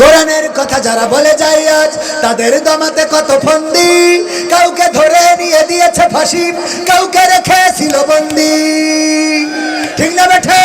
কোরআনের কথা যারা বলে যায় আজ, তাদের দমাতে কত ফন্দি। কাউকে ধরে নিয়ে দিয়েছে ফাঁসি, কাউকে রেখেছিল বন্দি। ঠিক না বেঠে?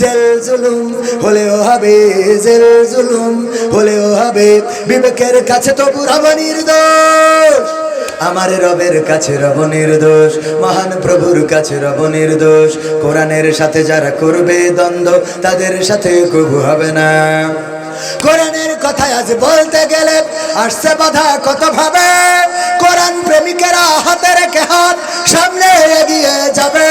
জেল জুলুম হলেও হবে, জেল জুলুম হলেও হবে। বিবেকের কাছে তো রব নির্দোষ, আমার রবের কাছে রব নির্দোষ, মহান প্রভুর কাছে রব নির্দোষ। কোরআনের সাথে যারা করবে দ্বন্দ্ব, তাদের সাথে কবু হবে না। কোরআনের কথা আজ বলতে গেলে আসছে বাধা কত ভাবে? কোরআন প্রেমিকেরা হাতে রেখে হাত সামনে এগিয়ে যাবে।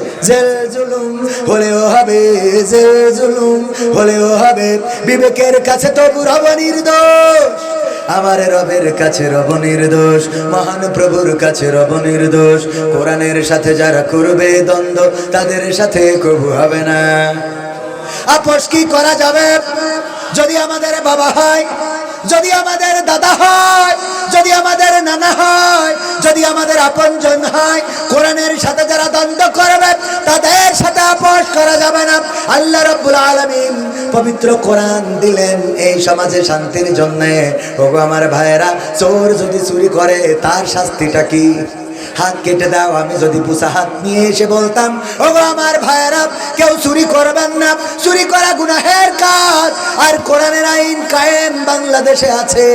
জেল জুলুম হবে জেল জুলুম হবে। বিবেকের কাছে তবু রব নির্দোষ, আমার রবের কাছে রব নির্দোষ, মহান প্রভুর কাছে রব নির্দোষ। কোরআনের সাথে যারা করবে দ্বন্দ্ব, তাদের সাথে কবু হবে না। আপোষ কি করা যাবে? যদি আমাদের বাবা হয়, যদি আমাদের দাদা হয়, যদি আমাদের নানা হয়, যদি আমাদের আপনজন হয়, কোরআনের সাথে যারা দ্বন্দ্ব করবে, তাদের সাথে আপোষ করা যাবে না। আল্লাহ রব্বুল আলমিন পবিত্র কোরআন দিলেন এই সমাজে শান্তির জন্যে। ওগো আমার ভাইয়েরা, চোর যদি চুরি করে, তার শাস্তিটা কি? হাত কেটে দাও, আমি যদি পুষা হাত নিয়ে এসে বলতাম ও আমার ভাইয়েরা, কেউ চুরি করবেন না, চুরি করা গুনাহের কাজ, আর কোরআনের আইন কায়েম বাংলাদেশে আছে,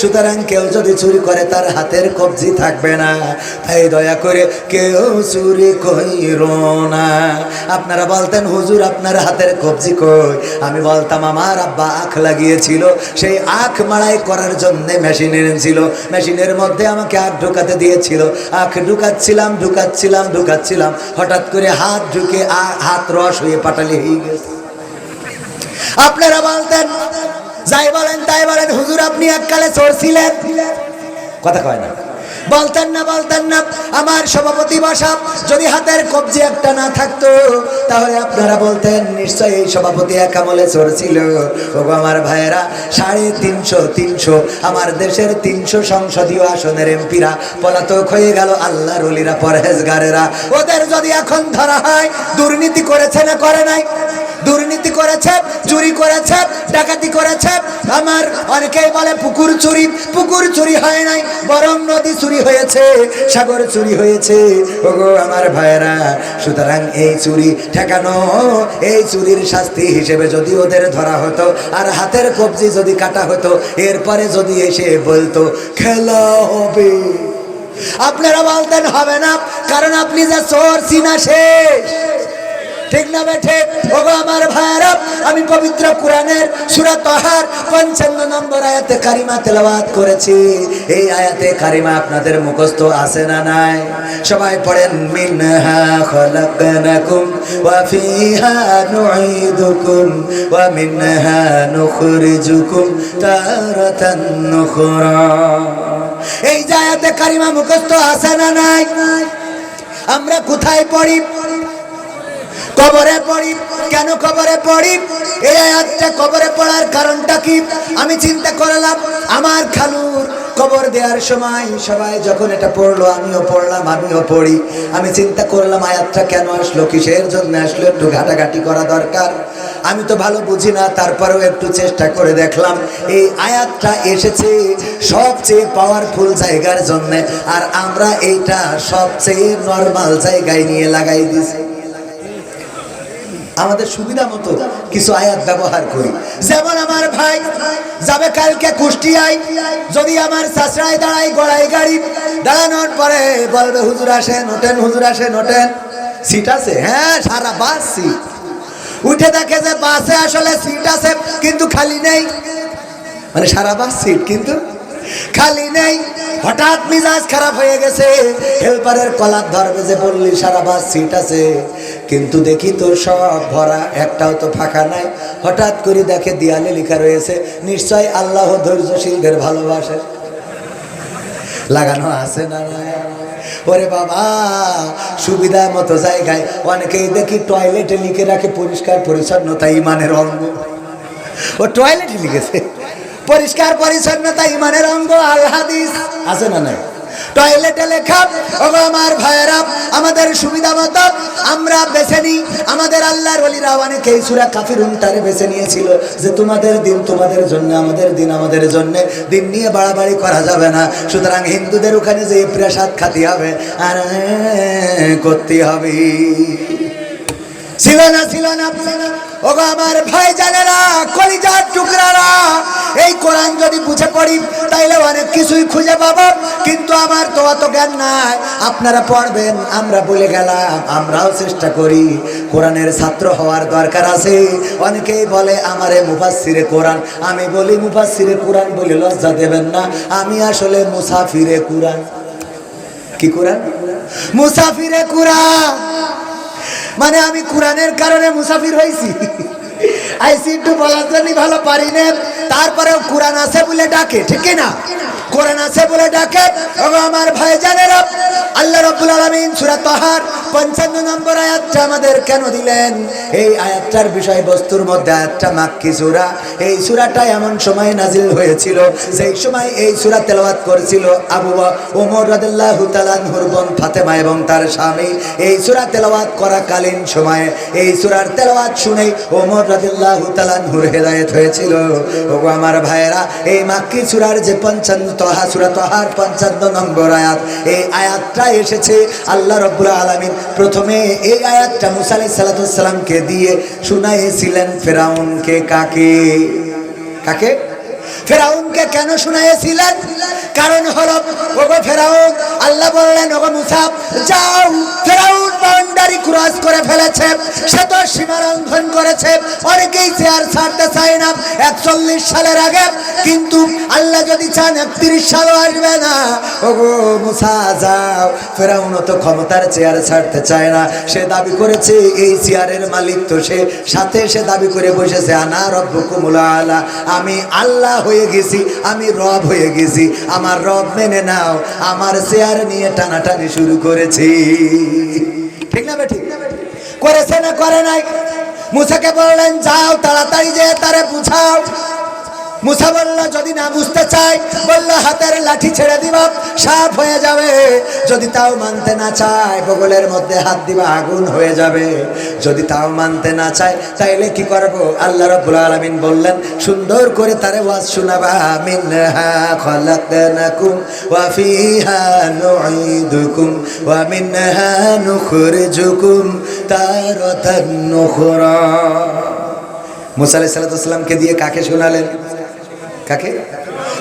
সুতরাং কেউ যদি চুরি করে, তার হাতের কবজি থাকবে না, তাই দয়া করে কেউ চুরি কইর না। আপনারা বলতেন, হুজুর, আপনার হাতের কবজি কই? আমি বলতাম, আমার আব্বা আখ লাগিয়েছিল, সেই আখ মাড়াই করার জন্য মেশিন এনেছিল, মেশিনের মধ্যে আমাকে আখ ঢোকাতে দিয়েছিল, আখ ঢুকাচ্ছিলাম ঢুকাচ্ছিলাম ঢুকাচ্ছিলাম। হঠাৎ করে হাত ঢুকে হাত রস হয়ে পাটালি হয়ে গেছে। আপনারা বলতেন, যাই বলেন, তাই বলেন, হুজুর আপনি এককালে চড়ছিলেন। ছিলেন কথা কয় না। বলতেন না বলতেন না, আমার সভাপতি বসা যদি হাতের কবজি একটা না থাকতো, তাহলে আপনারা বলতেন, নিশ্চয়ই এই সভাপতি এক আমলে চোর ছিল ওগো আমার ভাইয়েরা, সাড়ে তিনশো তিনশো, আমার দেশের তিনশো সংসদীয় আসনের এমপিরা পলাতক হয়ে গেল আল্লাহ রলিরা পরহেজগারেরা। ওদের যদি এখন ধরা হয়, দুর্নীতি করেছে না, করে নাই দুর্নীতি করেছে, চুরি করেছে, ডাকাতি করেছে। আমার অনেকেই বলে, পুকুর চুরি পুকুর চুরি হয় নাই, বরং নদী চুরি হয়েছে, সাগর চুরি হয়েছে। ওগো আমার ভাইয়েরা, সুতরাং এই চুরি ঠেকানো, এই চুরির শাস্তি হিসেবে যদি ওদের ধরা হতো, আর হাতের কবজি যদি কাটা হতো, এরপরে যদি এসে বলতো, খেলা হবে। আপনারা বলতেন, হবে না। কারণ আপনি যে চোর চিনা শেষ। ঠিক না বেঠে? ওগো আমার ভাইরা আমি পবিত্র কোরআনের সূরা তাহার 55 নম্বর আয়াতে কারিমা তেলাওয়াত করেছি। এই আয়াতে কারিমা আপনাদের মুখস্থ আছে না নাই? সবাই পড়েন, মিনহা খলাকনাকুম ওয়া ফিহা নুঈদুকুম ওয়া মিনহা নুখরিজুকুম তারাতান নুখরা। এই যে আয়াতে কারিমা মুখস্থ আছে না নাই? আমরা কোথায় পড়ি? কবরে পড়ি? কেন কবরে পড়ি? এই আয়াতটা কবরে পড়ার কারণটা কি? আমি চিন্তা করলাম, আমার খালুর কবর দেওয়ার সময় সবাই যখন এটা পড়ল, আমিও পড়লাম, আমিও পড়ি। আমি চিন্তা করলাম, আয়াতটা কেন আসলো, কিসের জন্য আসলো? একটু ঘাটাঘাটি করা দরকার। আমি তো ভালো বুঝি না, তারপরেও একটু চেষ্টা করে দেখলাম, এই আয়াতটা এসেছে সবচেয়ে পাওয়ারফুল জায়গার জন্য, আর আমরা এইটা সবচেয়ে নর্মাল জায়গায় নিয়ে লাগাই দিছি। আমাদের সুবিধা মতো কিছু আয়াত ব্যবহার করি। যেমন আমার ভাই, যাবে কালকে কুষ্টিয়ায়, যদি আমার শাসরায় দাঁড়াই গড়াই গাড়ি, দাঁড়ানোর পরে বলবে, হুজুর আসে নোটেন হুজুর আসে নোটেন সিট আছে? হ্যাঁ সারা বাস সিট। উঠে দেখে যে বাসে আসলে সিট আছে, কিন্তু খালি নেই। মানে সারা বাস সিট, কিন্তু খালি নেই। হঠাৎ মিজাজ খারাপ হয়ে গেছে। হেল্পারের কলার ধরবে যে বললি, সারা বাস সিট আছে। কিন্তু দেখি তো সব ভরা, একটাও তো ফাঁকা নাই। হঠাৎ করে দেখে দেয়ালে লেখা রয়েছে, নিশ্চয় আল্লাহ ধৈর্যশীলদের ভালোবাসে। লাগানো আছে না? ওরে বাবা সুবিধা মতো জায়গায় অনেকেই দেখি টয়লেটে লিখে রাখে পরিষ্কার, পরিচ্ছন্নতা, ইমানের অঙ্গ। ও টয়লেটে লিখেছে। পরিষ্কার পরিচ্ছন্নতা, ইমানের অঙ্গ, আল হাদিস। আছে না নাই? টয়লেটে লেখা, ওগো আমার ভাইয়েরা, আমাদের সুবিধা মতো আমরা বেছে নিই। আমাদের আল্লাহর ওলিরা অনেকেই সুরা কাফিরুন তারে বেছে নিয়েছিল যে, তোমাদের দিন তোমাদের জন্য, আমাদের দিন আমাদের জন্য। দিন নিয়ে বাড়াবাড়ি করা যাবে না। সুতরাং হিন্দুদের ওখানে যে প্রসাদ খাতে হবে, আর করতে হবে ছিল না ছিল না ওগো আমার ভাই জানেরা, কলিজার টুকরারা। এই কোরআন যদি বুঝে পড়ি, তাইলে অনেক কিছুই খুঁজে পাবো। কিন্তু আমার তো অত জ্ঞান নাই। আপনারা পড়বেন, আমরা বলে গেলাম, আমরাও চেষ্টা করি। কোরআনের ছাত্র হওয়ার দরকার আছে। অনেকেই বলে, আমারে মুফাসসিরে কোরআন। আমি বলি, মুফাসসিরে কোরআন বলে লজ্জা দেবেন না। আমি আসলে মুসাফিরে কোরআন। কি কোরআন? মুসাফিরে কোরআন। মানে আমি কোরআনের কারণে মুসাফির হয়েছি। আইসি একটু বলার জন্যই ভালো পারি তারপরেও কোরআন আছে বলে ডাকে, ঠিক না? কোরআন আছে বলে ডাকে। আমার ভাই জানেরা আল্লাহ রব্বুল আলমিন সুরাত 55 নম্বর আয়াতটা আমাদের কেন দিলেন? এই আয়াতটার বিষয়বস্তুর মধ্যে আয়াতটা মাক্কি সূরা। এই সূরাটা এমন সময় নাজিল হয়েছিল সেই সময় এই সুরা তেলাওয়াত করেছিল আবু ওমর রাদিয়াল্লাহু তাআলা বোন ফাতেমা এবং তার স্বামী। এই সূরা তেলাওয়াত করাকালীন সময়ে এই সূরার তেলাওয়াত শুনে ওমর রাদিয়াল্লাহু তাআলা আনহুর হেদায়েত হয়েছিল। ওগো আমার ভাইয়েরা, এই মাক্কি সূরার যে 55 তহা, সূরা তহার 55 নম্বর আয়াত, এই আয়াতটা এসেছে আল্লাহ রাব্বুল আলামিন প্রথমে এই আয়াতটা মুসা আলাইহিস সালাতু সালামকে দিয়ে শুনাইছিলেন ফেরাউনকে কাকে? কাকে? ফেরাউনকে কেন শুনাইছিলেন কারণ হলো, ওগো ফেরাউন, আল্লাহ বললেন, ওগো মুসা, যাও, ফেরাউন বাউন্ডারি ক্রস করে ফেলেছে, সে তো সীমা লঙ্ঘন করেছে, অনেকেই চেয়ার ছাড়তে চায় না, একচল্লিশ সালের আগে, কিন্তু আল্লাহ যদি চান, একত্রিশ সালও আসবে না, ওগো। ফেরাউন তো ক্ষমতার চেয়ার ছাড়তে চায় না। সে দাবি করেছে, এই চেয়ারের মালিক তো সে। সাথে সে দাবি করে বসেছে, আনা আলা। আমি আল্লাহ হয়ে গেছি, আমি রব হয়ে গেছি। আমার রব মেনে নাও, আমার চেয়ার নিয়ে টানাটানি শুরু করেছি। ঠিক না ঠিক করেছে না, করে নাই? মুসাকে বললেন, যাও, তাড়াতাড়ি যে তারে বুঝাও। মুসা যদি না বুঝতে চাই, বলল, হাতের লাঠি ছেড়ে দিব সাফ হয়ে যাবে। যদি তাও মানতে না চায়, বগলের মধ্যে হাত দিবা, আগুন হয়ে যাবে। যদি তাও মানতে না চায়, তাইলে কি করব? আল্লাহ রাব্বুল আলামিন বললেন, সুন্দর করে তারে ওয়াজ শোনাবা, মিনহা খলাকনাকুম ওয়া ফিহা নুঈদুকুম ওয়া মিনহা নুখরিজুকুম তারাতান নুখরা মুসা আলাইহিস সালামকে দিয়ে কাকে শোনালেন? কাকে?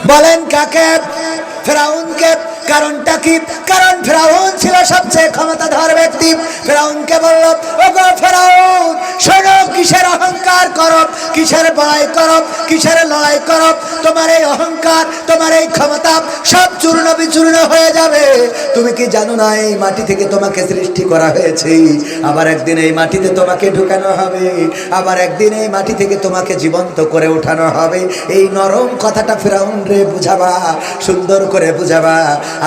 বলেন কাকে? ফেরাউনকে। কারণটা কি? কারণ ফেরাউন ছিল সবচেয়ে ক্ষমতাধর ব্যক্তি। ফেরাউনকে বলল, ওগো ফেরাউন, শোনো, কিসের অহংকার করো? কিসের বড়াই করো? কিসের লড়াই করো? তোমার এই অহংকার, তোমার এই ক্ষমতা সব চূর্ণ বিচূর্ণ হয়ে যাবে। তুমি কি জানো না, এই মাটি থেকে তোমাকে সৃষ্টি করা হয়েছে? আবার একদিন এই মাটিতে তোমাকে ঢুকানো হবে। আবার একদিন এই মাটি থেকে তোমাকে জীবন্ত করে ওঠানো হবে। এই নরম কথাটা ফেরাউন রে বুঝাবা, সুন্দর করে বুঝাবা।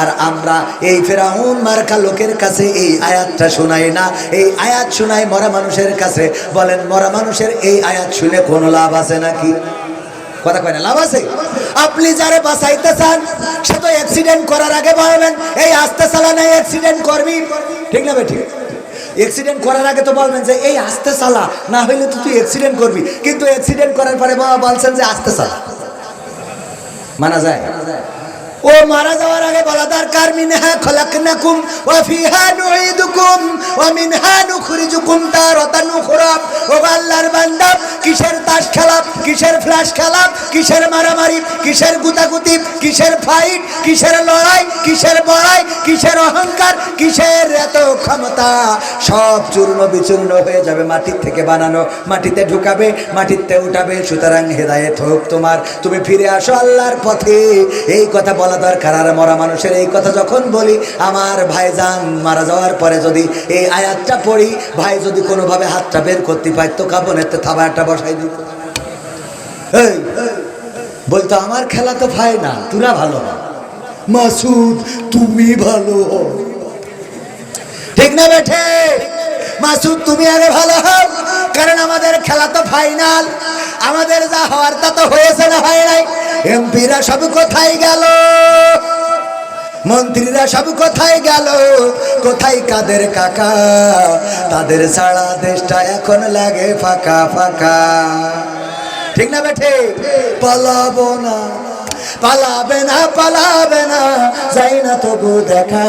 আর আমরা এই ফেরাউন মার্কা লোকের কাছে এই আয়াতটা শোনাই না। এই আয়াত শোনাই মরা মানুষের কাছে। বলেন, মরা মানুষের এই আয়াত শুনে কোনো লাভ আছে নাকি? কথা কয় না, লাভ আছে? আপনি যারে বাঁচাইতে চান, সে তো অ্যাক্সিডেন্ট করার আগে বলবেন, এই আস্তে চালানে অ্যাক্সিডেন্ট করবি। ঠিক না ভাই ঠিক অ্যাক্সিডেন্ট করার আগে তো বলবেন যে, এই আস্তে চালা, না হইলে তো তুই অ্যাক্সিডেন্ট করবি। কিন্তু অ্যাক্সিডেন্ট করার পরে বাবা বলছেন যে, আস্তে চালা। মানা যায়? ও মারা যাওয়ার আগে বলা দরকার, মিনহা খলাকনাকুম ওয়া ফিহা নুঈদুকুম ওয়া মিনহা নুখরিজুকুম তারাতান উখরা। ও আল্লাহর বান্দা, কিসের তাস খেলা কিসের ফ্ল্যাশ খেলা কিসের মারামারি, কিসের গুতাগুতি, কিসের ফাইট, কিসের লড়াই, কিসের বড়াই, কিসের অহংকার, কিসের এত ক্ষমতা? সব চূর্ণ বিচূর্ণ হয়ে যাবে মাটির থেকে বানানো। মাটিতে ঢুকাবে, মাটিতে উঠাবে, সুতরাং হেদায়েত হোক তোমার। তুমি ফিরে আসো আল্লাহর পথে। এই কথা বলা দরকার আর মরা মানুষের এই কথা যখন বলি, আমার ভাইজান মারা যাওয়ার পরে যদি এই আয়াতটা পড়ি, ভাই যদি কোনোভাবে হাতটা বের করতে পারতো কাপনেতে থাবা একটা বসাই দিত। বলতো, আমার খেলা তো ভাই না, তোরা ভালো মাসুদ, তুমি ভালো। ঠিক না বেঠে? মাসুদ, তুমি আগে ভালো হও, কারণ আমাদের খেলা তো ফাইনাল আমাদের যা হওয়ার তা তো হয়েছে না হয় নাই। এমপিরা সব কোথায় গেল? মন্ত্রীরা সব কোথায় গেল? কোথায় কাদের কাকা? তাদের সারা দেশটা এখন লাগে ফাঁকা ফাঁকা। ঠিক না বেঠে? পালাবো না, পালাবে না পালাবে না, যাই না তবু দেখা।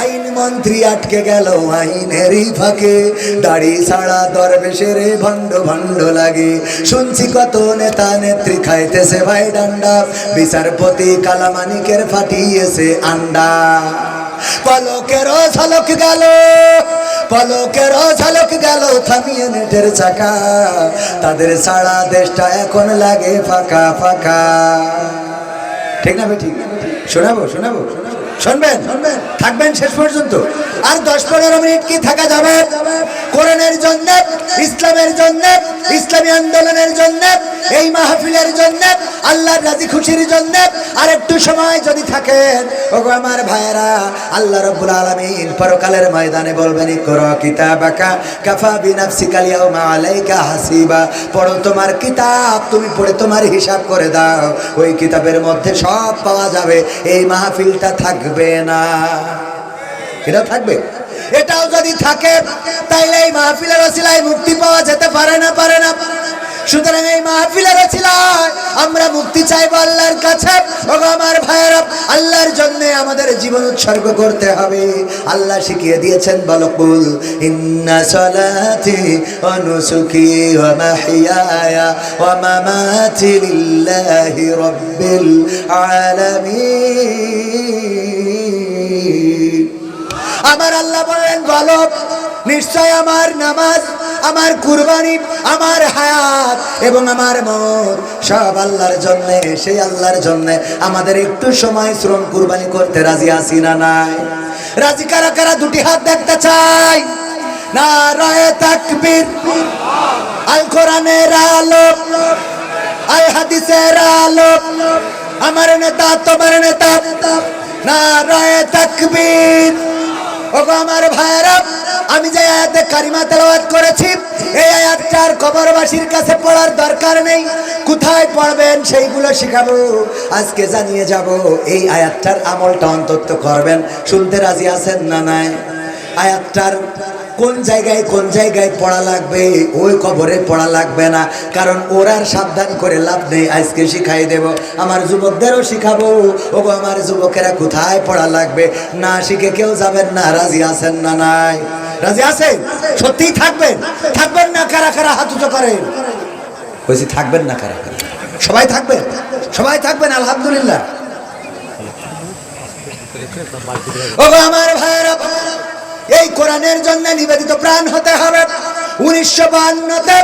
আইন মন্ত্রী আটকে গেল আইনেরই ফাঁকে। দাড়ি ছাড়া দরবেশের ভণ্ড ভণ্ড লাগে। শুনছি কত নেতা নেত্রী খাইতেছে ভাই ডান্ডা। বিচারপতি কালামানিকের ফাটিয়েছে আন্ডা। পলকেরও ঝলক গেল পলকেরও ঝলক গেল থামিয়ে নেটের চাকা। তাদের সারা দেশটা এখন লাগে ফাঁকা ফাঁকা। ঠিক না ভাই, ঠিক? শোনাবো শোনাবো? শুনবেন? থাকবেন শেষ পর্যন্ত। আর দশ পনেরো মিনিট কি থাকা যাবে? কোরআনের জন্য, ইসলামের জন্য, ইসলামী আন্দোলনের জন্য, এই মাহফিলের জন্য, আল্লাহর রাজি খুশির জন্য আর একটু সময় যদি থাকেন ওগো আমার ভাইয়েরা, আল্লাহ রব্বুল আলামিন পরকালের ময়দানে বলবেন করো কিতাবাকা কাফা বিনাফসিকাল ইয়াউমা আলাইকা হাসিবা। পড়ো তোমার কিতাব, তুমি পড়ে তোমার হিসাব করে দাও। ওই কিতাবের মধ্যে সব পাওয়া যাবে। এই মাহফিলটা থাকবে না। এটা থাকবে। এটাও যদি থাকে, তাইলে এই মাহফিলের ওসিলায় মুক্তি পাওয়া যেতে পারে না পারে না। সুতরাং এই মাহফিলের ওসিলায় আমরা মুক্তি চাইব আল্লাহর কাছে। আমার ভাইয়েরা, আল্লাহর জন্য আমাদের জীবন উৎসর্গ করতে হবে। আল্লাহ শিখিয়ে দিয়েছেন বলকুল ইন্না সলাতি ওয়া নুসুকি ওয়া মামাতি লিল্লাহি রাব্বিল আলামিন। আমার আল্লাহ বলেন, বলো, নিশ্চয় আমার নামাজ, আমার কুরবানি, আমার হায়াত এবং আমার মত সব আল্লাহর জন্য, সেই আল্লাহর জন্য আমাদের একটু সময় শ্রম, কুরবানি করতে রাজি আছি না নাই? রাজি কারা কারা দুটি হাত দেখতে চাই? না রয়ে আমার নেতা, তোমার নেতা না রায় তাকবীর। আমার ভাইরা আমি যে আয়াতে কারিমা তেলাওয়াত করেছি, এই আয়াতটার কবরবাসীর কাছে পড়ার দরকার নেই। কোথায় পড়বেন সেইগুলো শিখাবো। আজকে জানিয়ে যাব, এই আয়াতটার আমলটা অন্তত করবেন। শুনতে রাজি আছেন না নাই? আয়াতটার কোন জায়গায় কোন জায়গায় পড়া লাগবে, ওই কবরে পড়া লাগবে না। কারণ ওরার সাবধান করে লাভ নেই, আজকে শিখাই দেব। আমার যুবকদেরও শিখাবো, ওগো আমার যুবকেরা কোথায় পড়া লাগবে? না শিখে কেউ যাবেন না, রাজি আছেন না নাই? রাজি আছেন? সত্যিই থাকবেন? থাকবেন না কারা কারা হাত উঁচু করেন? বলছি, থাকবেন না কারা কারা? সবাই থাকবেন? সবাই থাকবেন, আলহামদুলিল্লাহ। আমার ভাইয়েরা এই কোরআনের জন্য নিবেদিত প্রাণ হতে হবে। উনিশশো বাহান্নতে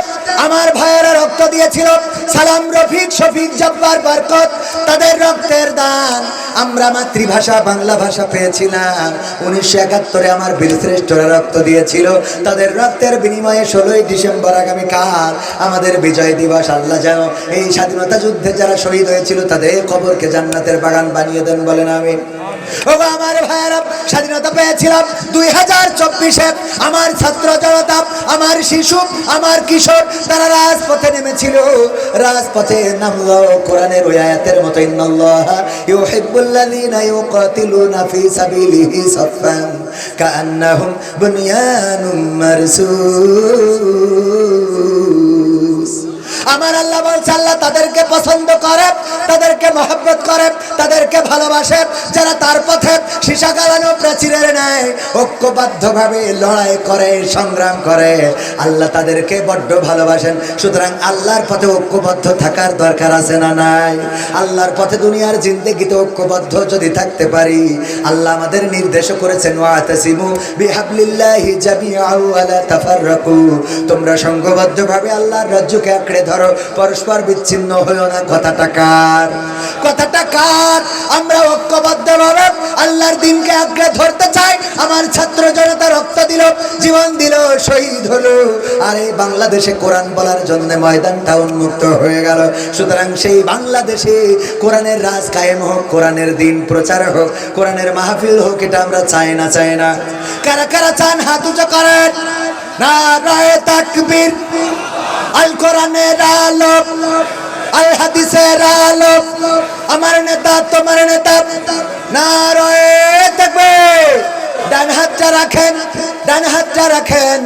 আমার ভাইয়েরা রক্ত দিয়েছিল। সালাম রফিক, শফিক, জব্বার, বরকত, তাদের রক্তের দান। আমরা মাতৃভাষা, বাংলা ভাষা পেয়েছিলাম। উনিশশো একাত্তরে আমার বীরশ্রেষ্ঠরা রক্ত দিয়েছিল। তাদের রক্তের বিনিময়ে ষোলোই ডিসেম্বর আগামীকাল আমাদের বিজয় দিবস। আল্লাহ যেন এই স্বাধীনতা যুদ্ধে যারা শহীদ হয়েছিল, তাদের কবরকে জান্নাতের বাগান বানিয়ে দেন বলেন আমি আমার স্বাধীনতা পেয়েছিলাম দুই হাজার চব্বিশে। আমার ছাত্র আমার শিশু, আমার কিশোর, তারা রাজপথে নেমেছিল। রাজপথে আমার আল্লাহ বলছে, আল্লাহ তাদেরকে পছন্দ করে, তাদেরকে মহব্বত করে তাদেরকে ভালোবাসে যারা তার পথে সীসা গালানো প্রাচীরের নেয় ঐক্যবদ্ধভাবে লড়াই করে, সংগ্রাম করে, আল্লাহ তাদেরকে বড্ড ভালোবাসেন। সুতরাং আল্লাহর পথে ঐক্যবদ্ধ থাকার দরকার আছে না নাই? আল্লাহর পথে দুনিয়ার জিন্দেগিতে ঐক্যবদ্ধ যদি থাকতে পারি, আল্লাহ আমাদের নির্দেশ করেছেন তোমরা সংঘবদ্ধভাবে আল্লাহর রাজ্যকে আঁকড়ে ধরো, পরস্পর বিচ্ছিন্ন হইও না। কথাটা কার? কথাটা কার? আমরা ঐক্যবদ্ধভাবে আল্লাহর দিনকে আঁকড়ে ধরতে চাই। আমার ছাত্র জনতা রক্ত দিল, জীবন দিল, শহীদ হলো। আর এই বাংলাদেশে কোরআন বলার জন্য ময়দানটা উন্মুক্ত হয়ে গেল। সুতরাং সেই বাংলাদেশে কোরআনের রাজ কায়েম হোক, কোরআনের দিন প্রচার হোক, কোরআনের মাহফিল হোক, এটা আমরা চাই না চাই না। কারা কারা চান হাত উঁচু করেন? না রায় তাকবীর। আল কোরআনের আলো। আল হাদিসের আলো আমার নেতা, তোমার নেতা না রয়ে থাকবে। ডান হাতটা রাখেন, ডান হাতটা রাখেন,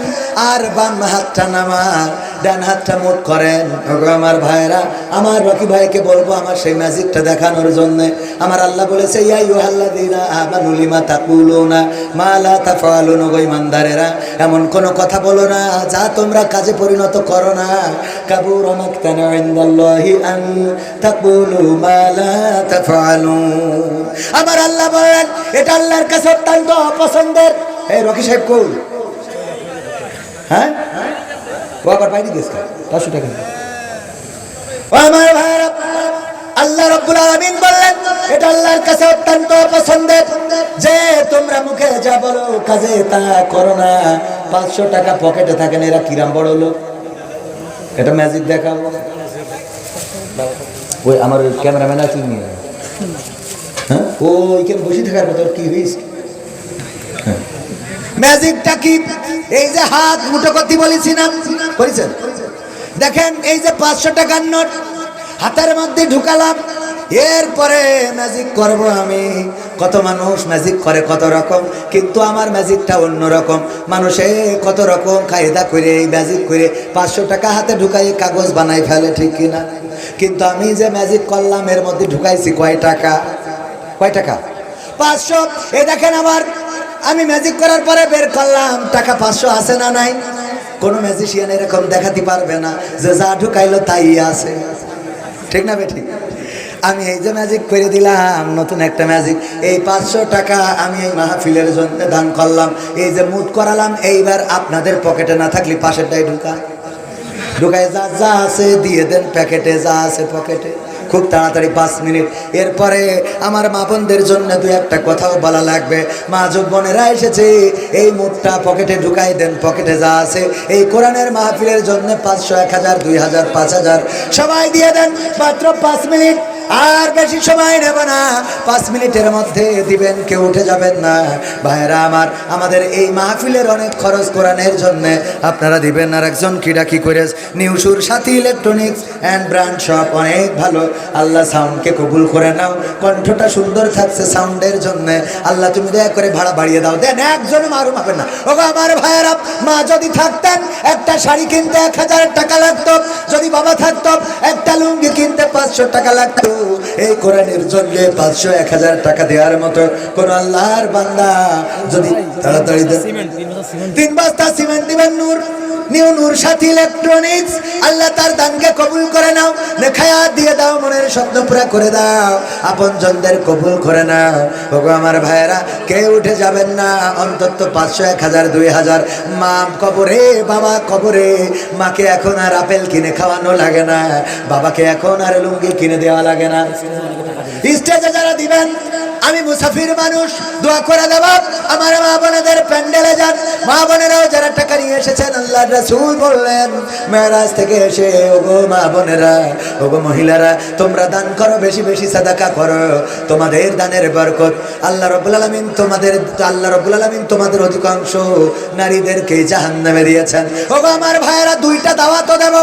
আর বাম হাতটা নামান ডান হাতটা মুখ করেন। আমার ভাইরা আমার রকি ভাইকে বলব আমার সেই ম্যাজিকটা দেখানোর জন্য। আমার আল্লাহ বলেছে, ইয়া ইউহাল্লাযীনা আমানু লিমা তাকুলুনা মা লা তাফআলুন গো ইমানদারেরা এমন কোন কথা বলো না যা তোমরা কাজে পরিণত করো না। কাবুর আমার আল্লাহ বলেন, এটা আল্লাহর কাছে অত্যন্ত অপছন্দের এই রকি সাহেব কই? হ্যাঁ? ও আবার বাইরে গেছে পাঁচশো টাকা আমার ভাইরা আল্লাহ রব্বুল আলামিন বললেন, এটা আল্লাহর কাছে অত্যন্ত পছন্দের। যে তোমরা মুখে যা বলো, কাজে তা করো না। পাঁচশো টাকা পকেটে থাকেন, এরা কিরাম বড় লোক। এটা ম্যাজিক দেখাবো। ওই আমার ক্যামেরাম্যান আছে নিয়ে হ্যাঁ? ও ওইখানে বসে থাকার কথা কি হয়েছে ম্যাজিকটা কি? এই যে হাত, মুঠো করতে বলেছি না? বলেছেন দেখেন, এই যে পাঁচশো টাকার নোট, হাতের মধ্যে ঢুকালাম, এরপরে ম্যাজিক করব আমি। কত মানুষ ম্যাজিক করে কত রকম, কিন্তু আমার ম্যাজিকটা অন্য রকম। মানুষে কত রকম কায়দা করে এই ম্যাজিক করে পাঁচশো টাকা হাতে ঢুকাই, কাগজ বানাই ফেলে, ঠিক কিনা কিন্তু আমি যে ম্যাজিক করলাম, এর মধ্যে ঢুকাইছি কয় টাকা? কয় টাকা? পাঁচশো। এ দেখেন আমার আমি ম্যাজিক করার পরে বের করলাম। টাকা পাঁচশো আছে না নাই? কোনো ম্যাজিশিয়ান এরকম দেখাতে পারবে না। যে যা ঢুকাইলো তাই আছে। ঠিক না বেঠিক আমি এই যে ম্যাজিক করে দিলাম, নতুন একটা ম্যাজিক এই পাঁচশো টাকা আমি এই মাহফিলের জন্য দান করলাম। এই যে মুট করালাম, এইবার আপনাদের পকেটে না থাকলে পাশেরটাই ঢুকা ঢুকায় যা যা আছে দিয়ে দেন, প্যাকেটে যা আছে পকেটে। খুব তাড়াতাড়ি পাঁচ মিনিট। এরপরে আমার মা বোনদের জন্য দু একটা কথাও বলা লাগবে। মা যোগ বোনেরা এসেছে, এই মুঠটা পকেটে ঢুকাই দেন, পকেটে যা আছে। এই কোরআনের মাহফিলের জন্য পাঁচশো, এক হাজার, দুই হাজার, পাঁচ হাজার। সবাই দিয়ে দেন, মাত্র পাঁচ মিনিট। আর বেশি সময় নেব না। পাঁচ মিনিটের মধ্যে দিবেন, কেউ উঠে যাবেন না। ভাইরা আমার, আমাদের এই মাহফিলের অনেক খরচ কোরআনের জন্য। আপনারা দিবেন আর একজন কিডা কি করে। নিউসুর সাথী ইলেকট্রনিক্স অ্যান্ড ব্র্যান্ড শপ অনেক ভালো। আল্লাহ সাউন্ডকে কবুল করে নাও। কণ্ঠটা সুন্দর থাকছে সাউন্ডের জন্য। আল্লাহ তুমি দয়া করে ভাড়া বাড়িয়ে দাও। দেন একজন মারুম হবে না। ওগো আমার ভাইয়েরা, মা যদি থাকতেন, একটা শাড়ি কিনতে এক হাজার টাকা লাগতো। যদি বাবা থাকতো, একটা লুঙ্গি কিনতে পাঁচশো টাকা লাগতো। এই কোরআনের জন্য পাঁচশো এক হাজার টাকা দেওয়ার মতো কোন আল্লাহর বান্দা যদি তাড়াতাড়ি তিন বস্তা সিমেন্ট। দিবেন নূর। নিউ নূর সাথী ইলেকট্রনিক্স আল্লাহ তার দানকে কবুল করে নাও। নেখায়াত দিয়ে দাও মনের স্বপ্ন পুরা করে দাও। আপন জনদের কবুল করে নাও। ওগো আমার ভাইয়েরা কে উঠে যাবেন না? অন্তত পাঁচশো এক হাজার দুই হাজার। মা কবরে বাবা কবরে। মাকে এখন আর আপেল কিনে খাওয়ানো লাগে না। বাবাকে এখন আর লুঙ্গি কিনে দেওয়া লাগে না। স্টেজে যারা দিবেন আমি মুসাফির মানুষ, দোয়া করে দেব। আমার মা বোনেদের প্যান্ডেলে যান। মা বোনেরাও যারা টাকা নিয়ে এসেছেন আল্লাহ রাসূল বললেন মেরাজ থেকে এসে, ওগো মা বোনেরা, ওগো মহিলারা, তোমরা দান করো, বেশি বেশি সাদাকা করো। তোমাদের দানের বরকত। আল্লাহ রব্বুল আলামিন তোমাদের, আল্লাহ রব্বুল আলামিন তোমাদের অধিকাংশ নারীদেরকে জাহান্নামে দিয়েছেন। ওগো আমার ভাইয়েরা, দুইটা দাওয়াত দেব।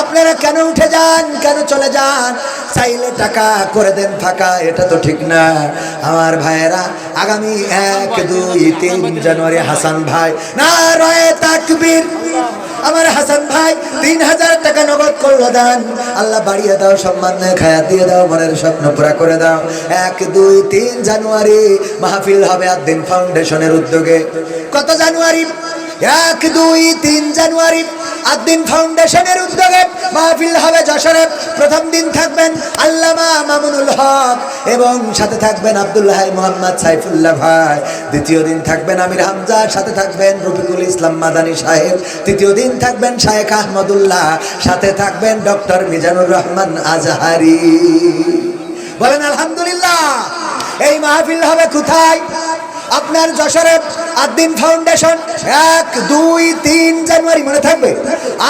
আপনারা কেন উঠে যান, কেন চলে যান? চাইলে টাকা করে দেন ফাঁকা, এটা তো ঠিক না। আমার ভাইয়েরা, আগামী এক, দুই, তিন জানুয়ারি হাসান ভাই। না রয়ে তাকবীর। আমার হাসান ভাই, তিন হাজার টাকা নগদ করল দান। আল্লাহ বাড়িয়ে দাও, সম্মান খায়া দিয়ে দাও, মনের স্বপ্ন পুরা করে দাও। এক, দুই, তিন জানুয়ারি মাহফিল হবে আদিন ফাউন্ডেশনের উদ্যোগে। কত জানুয়ারি? এক, দুই, তিন জানুয়ারি। আদিন ফাউন্ডেশনের উদ্যোগে মাহফিল হবে যশোরে। প্রথম দিন থাকবেন আল্লামা মামুনুল হক এবং সাথে থাকবেন আবদুল্লাহ মোহাম্মদ সাইফুল্লাহ ভাই। দ্বিতীয় দিন থাকবেন আমির হামজা, সাথে থাকবেন রফিকুল ইসলাম মাদানী সাহেব। তৃতীয় দিন থাকবেন শায়েখ আহমদুল্লাহ, সাথে থাকবেন ডক্টর মিজানুর রহমান আজহারি। বলেন, আলহামদুলিল্লাহ। এই মাহফিল হবে কোথায়? আপনার যশোরের আদিন ফাউন্ডেশন এক দুই তিন জানুয়ারি মনে থাকবে।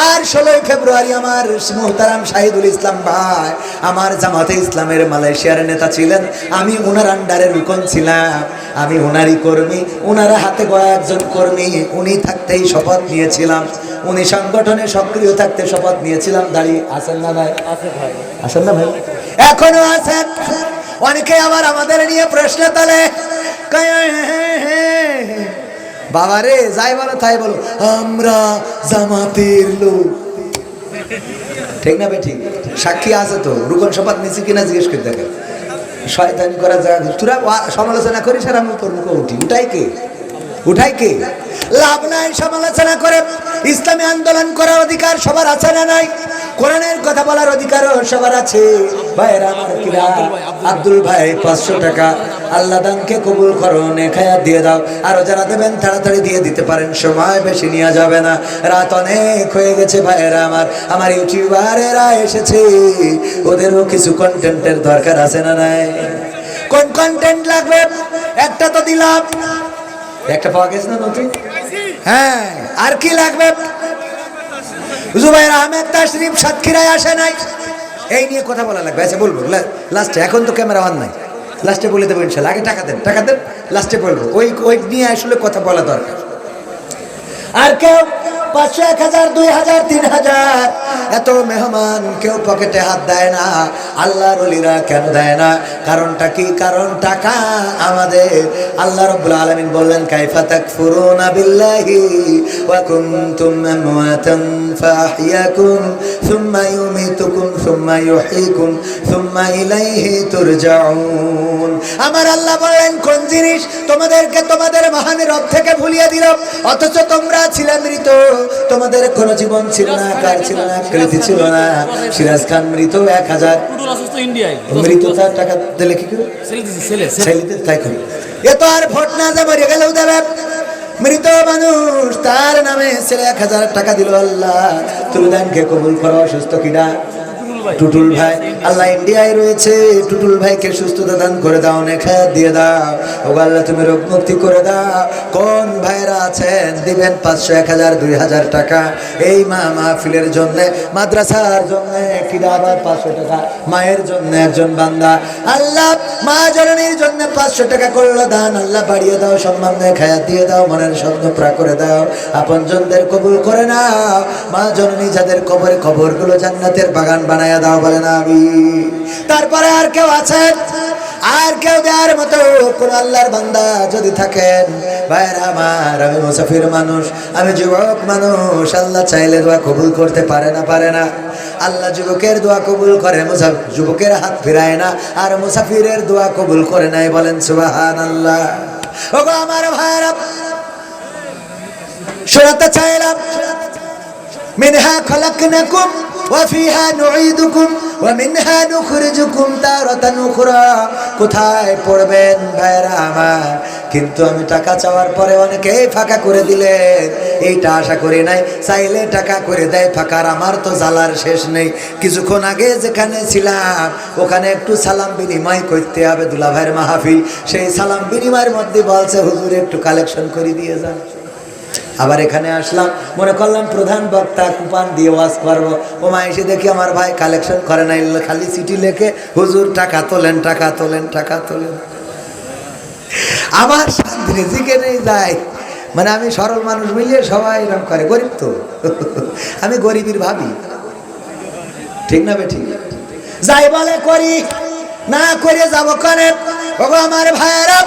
আর ষোলোই ফেব্রুয়ারি আমার মোহতারাম শাহিদুল ইসলাম ভাই আমার জামাতে ইসলামের মালয়েশিয়ার নেতা ছিলেন। আমি ওনার আন্ডারে রুকন ছিলাম। আমি ওনারই কর্মী ওনারা হাতে গড়া একজন কর্মী উনি থাকতেই শপথ নিয়েছিলাম। উনি সংগঠনে সক্রিয় থাকতে শপথ নিয়েছিলাম। দাঁড়িয়ে আসেন না ভাই? আসেন না ভাই? এখনও আছেন? অনেকে আবার আমাদের নিয়ে প্রশ্ন তোলে। বাবা রে যাই বলো, তাই বলো। আমরা জামাতের লোক। ঠিক না বেঠিক সাক্ষী আছে তো, রুকন শপথ নিচে কিনা জিজ্ঞেস করে দেখে শয়তানি করা যায় তোরা সমালোচনা করিস আর আমি তোর মুখে উঠি। উঠাই কে? উঠাই কে? লাভ নাই সমালোচনা করে। ইসলামী আন্দোলন করার অধিকার সবার আছে না নাই? কোরআনের কথা বলার অধিকারও সবার আছে। ভাইয়েরা, আমার কিরা আব্দুল ভাই, পাঁচশো টাকা। আল্লাহ দানকে কবুল করো নেখায়া দিয়ে দাও। আরও যারা দেবেন, তাড়াতাড়ি দিয়ে দিতে পারেন, সময় বেশি নেওয়া যাবে না। রাত অনেক হয়ে গেছে ভাইয়েরা আমার। আমার ইউটিউবারেরা এসেছে। ওদেরও কিছু কন্টেন্টের দরকার আছে না নাই? কোন কন্টেন্ট লাগবে? একটা তো দিলাম। একটা পাওয়া গেছে না নতুন? হ্যাঁ আর কি লাগবে? জুবাইর আহমেদ, তাশরিফ, সাতক্ষীরায় আসে নাই। এই নিয়ে কথা বলা লাগবে। আচ্ছা বলব লাস্টে এখন তো ক্যামেরা অন নাই। লাস্টে বলে দেবো ইনশাল্লাহ। আগে টাকা দেন টাকা দেন লাস্টে বলব। ওই ওই নিয়ে আসলে কথা বলা দরকার। আর কেউ পাঁচশো, এক হাজার, দুই হাজার, তিন হাজার। এত মেহমান কেউ পকেটে হাত দেয় না, আল্লাহর অলিরা কেন দেয় না? কারণটা কি? কারণ টাকা আমাদের। আল্লাহ রব্বুল আলামিন বললেন, কাইফা তাকফুরুনা বিল্লাহি ওয়া কুনতুম আমওয়াতান ফাহইয়াকুম সুম্মা ইউমিতুকুম সুম্মা ইউহয়িকুম সুম্মা ইলাইহি তুরজাউন। আমার আল্লাহ বললেন, কোন জিনিস তোমাদেরকে তোমাদের মহান রব থেকে ভুলিয়ে দিল অথচ তোমরা ছিলে মৃত। তোমাদের কোনো জীবন ছিল না কার ছিল না কৃতি ছিল না। সিরাজ খান মৃত এক হাজার। মৃত তার টাকা দিলে কি করে? তাই করি। এ তো আর ভোট না যে মরে গেলেও দেবে। মৃত মানুষ তার নামে ছেলে এক হাজার টাকা দিল আল্লাহ। তুমি দানকে কবুল করো অসুস্থ কিনা। টুটুল ভাই, আল্লাহ ইন্ডিয়ায় রয়েছে। টুটুল ভাইকে সুস্থতা দান করে দাও নেখা দিয়ে দাও। ও আল্লাহ, তুমি রোগ মুক্তি করে দাও। কোন ভাইরা আছেন? দিবেন পাঁচশো, এক হাজার, দুই হাজার টাকা। এই মা মাহফিলের জন্য, মাদ্রাসার জন্য কিনা আবার পাঁচশো টাকা। মায়ের জন্য একজন বান্দা। আল্লাহ, মা জননীর জন্য পাঁচশো টাকা করল দান। আল্লাহ, বাড়িয়ে দাও, সম্মান খায়া দিয়ে দাও, মনের স্বপ্ন প্রা করে দাও। আপন জনদের কবুল করে নাও। মা জননী যাদের কবরে কবরগুলো জান্নাতের বাগান বানায়া বানাইয়া দাও বলেন আমি তারপরে আর কেউ আছেন? আর কেউ দেওয়ার মতো কোন আল্লাহর বান্দা যদি থাকেন? ভাইয়ের আমার, আমি মুসাফির মানুষ, আমি যুবক মানুষ, আল্লাহ চাইলে দোয়া কবুল করতে পারে না পারে না। আল্লাহ যুবকের দোয়া কবুল করে যুবকের হাত ফিরায় না, আর মুসাফিরের দোয়া কবুল করে নাই বলেন সুবাহান আল্লাহ ওগো আমার ভাইয়েরা, শোনাতে চাইলাম, মিনহা খলাক নাকুম وفيها نعيدكم ومنها نخرجكم تارة أخرى. كتاي কোথায় পড়বেন ভাইরা কিন্তু আমি টাকা চাওয়ার পরে অনেকেই ফাঁকা করে দিলেন। এইটা আশা করি নাই। চাইলে টাকা করে দেয় ফাঁকার, আমার তো জ্বালার শেষ নেই। কিছুক্ষণ আগে যেখানে ছিলাম, ওখানে একটু সালাম বিনিময় করতে হবে দুলাভাইয়ের মাহাফিল। সেই সালাম বিনিময়ের মধ্যে বলছে, হুজুর, একটু কালেকশন করে দিয়ে যান। আবার এখানে আসলাম, মনে করলাম প্রধান বক্তা কুপান দিয়ে ওয়াজ করব। ও মা এসে দেখি আমার ভাই কালেকশন করে নাই, খালি চিঠি লেখে, হুজুর, টাকা তোলেন টাকা তোলেন টাকা তোলেন। আমার শান্তি নেই যায় মানে আমি সরল মানুষ মিলিয়ে সবাই এরকম করে, গরিব তো। আমি গরিবের ভাবি। ঠিক না বে, ঠিক যাই বলে করি, না করে যাব ওগো আমার ভাইয়েরা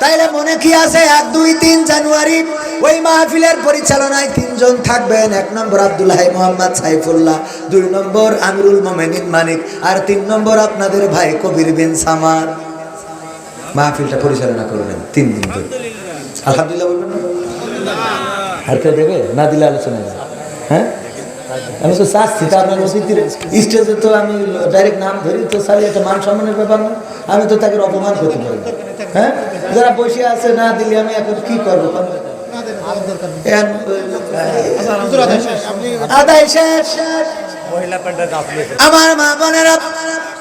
তাইলে মনে কি আছে? এক দুই তিন জানুয়ারি। ওই মাহফিলের পরিচালনায় তিনজন থাকবেন। এক নম্বর আব্দুল্লাহ মোহাম্মদ সাইফুল্লাহ দুই নম্বর আমিরুল মোমেনিন মানিক আর তিন নম্বর আপনাদের ভাই কবির বিন সামার মাহফিলটা পরিচালনা করবেন তিন দিন ধরে। আলহামদুলিল্লাহ। বলবেন না? আর কেউ দেবে? না দিলে আলোচনা হ্যাঁ? আমি তো চাচ্ছি তো আপনার অতিথির স্টেজে তো আমি ডাইরেক্ট নাম ধরি তো স্যার এটা মান সম্মানের ব্যাপার না। আমি তো তাকে অপমান করতে পারি হ্যাঁ? যারা বসে আছে না দিলে আমি এখন কি করব? আদায় শেষ। আমার মা বোনেরা